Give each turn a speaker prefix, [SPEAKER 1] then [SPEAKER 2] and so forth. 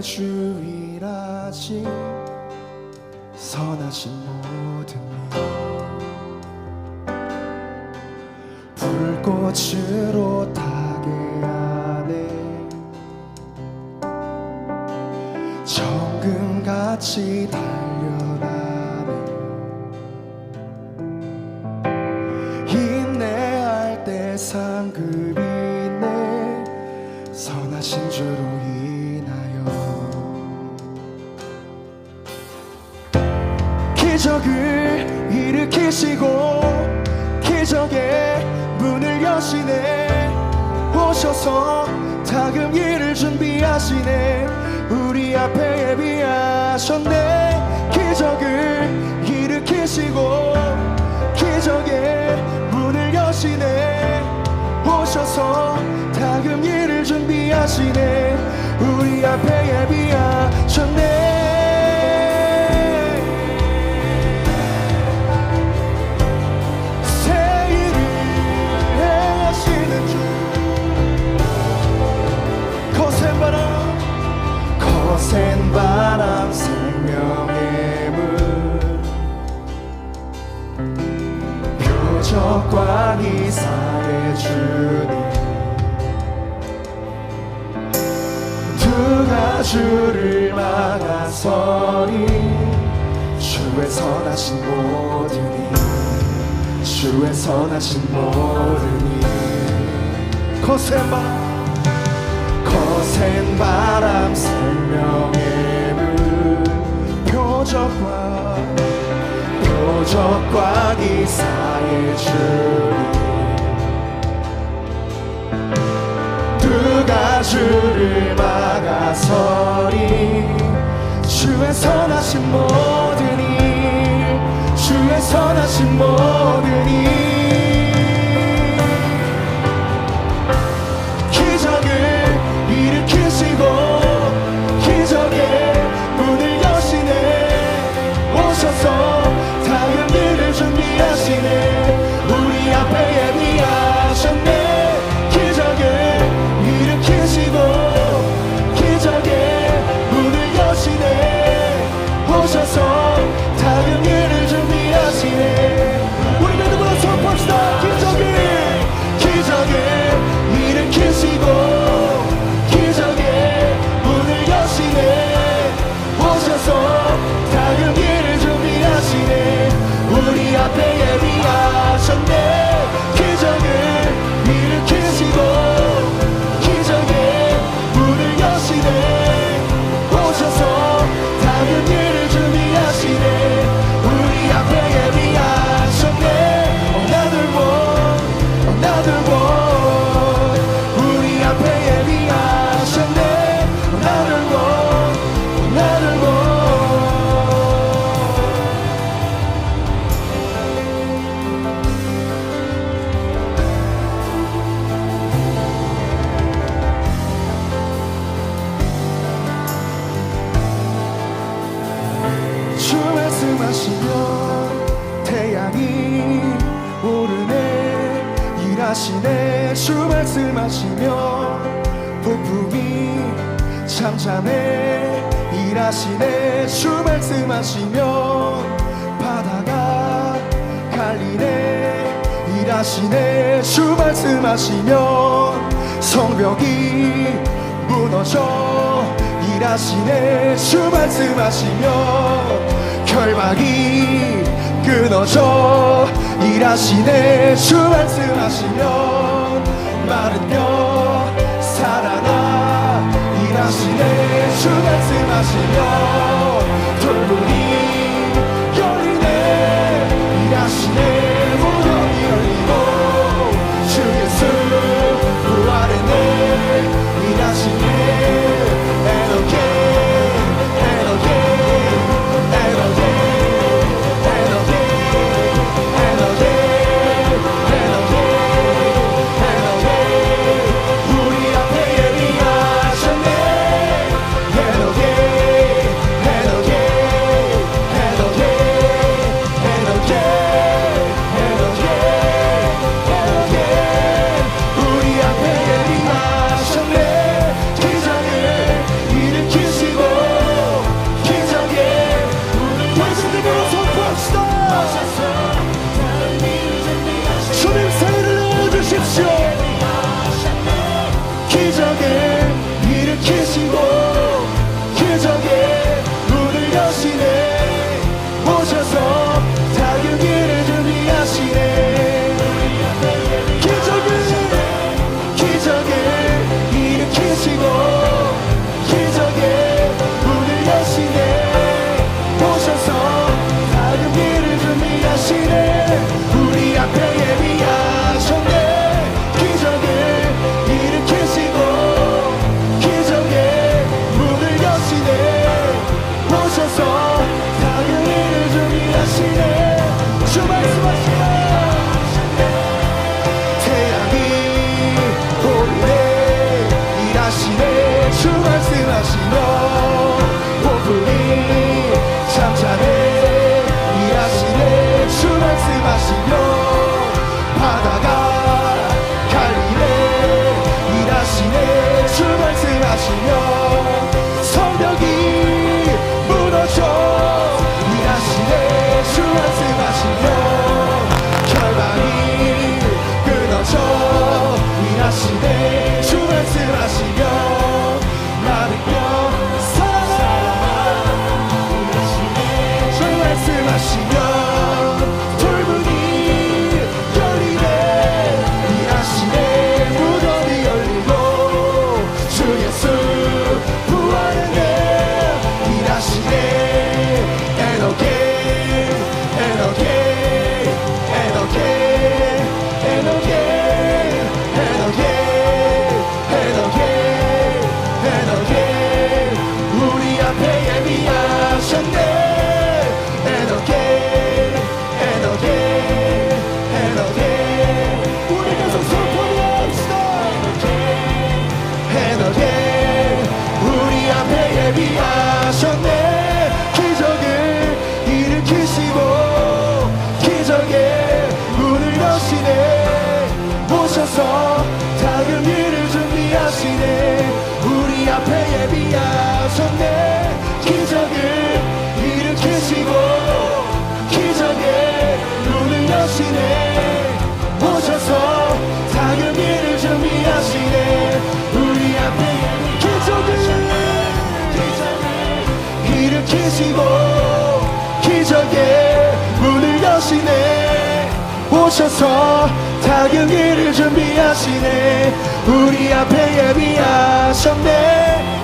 [SPEAKER 1] 주일하지 선하신 모든 일 불꽃으로 타게 하네. 정금같이 달려 일으키시고 기적의 문을 여시네. 오셔서 다금 일을 준비하시네. 우리 앞에 예비하셨네. 기적을 일으키시고 기적의 문을 여시네. 오셔서 다금 일을 준비하시네. 우리 앞에 예비하셨네 주의 선하신 모든 이. 거센 바람 거센 바람 생명의 문 표적과 표적과 기사의 주님. 누가 주를 막아서리 주의 선하신 선하신 모든 일 일하시네 주 말씀 하시면 폭풍이 잠잠해 일하시네 주 말씀 하시면 바다가 갈리네 일하시네 주 말씀 하시면 성벽이 무너져 일하시네 주 말씀 하시면 결박이 끊어져 일하시네. 주 말씀하시면 마른 뼈 살아나 일하시네. 주 말씀하시면 열리 she knows. 예비하셨네 기적을 일으키시고 기적의 눈을 여시네. 오셔서 당연히를 준비하시네. 우리 앞에 기적을 기적을 일으키시고 기적의 문을 여시네. 오셔서 당연히를 준비하시네. 우리 앞에 예비하셨네